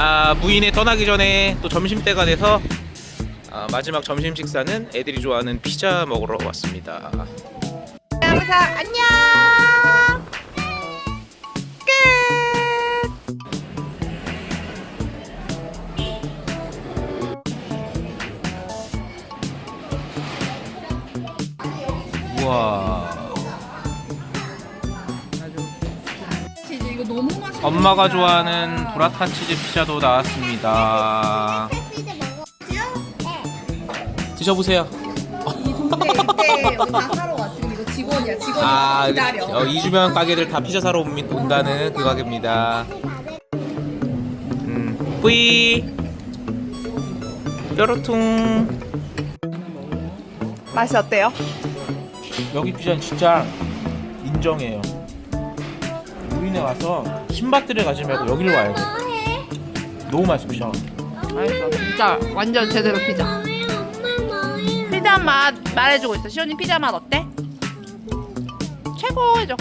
아, 무인에 떠나기 전에 또 점심 때가 돼서 아, 마지막 점심 식사는 애들이 좋아하는 피자 먹으러 왔습니다. 영상 안녕. 끝. 우와. 이거 너무 맛있어. 엄마가 좋아하는 브라타 치즈 피자도 나왔습니다. 드셔보세요. 근데 이때 여기 다 사러 와. 지금 이거 직원이야. 직원이 아, 기다려. 어, 이 주변 가게들 다 피자 사러 옵니- 온다는 그 가게입니다. 음, 뿌이. 뾰로통. 맛이 어때요? 여기 피자는 진짜 인정해요. 우리네 와서 신밧드를 가지 말고 여기를 와야 돼. 너무 맛있어 피자. 맛있어. 진짜 완전 제대로 피자. 피자 맛 말해주고 있어. 시온이 피자 맛 어때? 최고 해줘.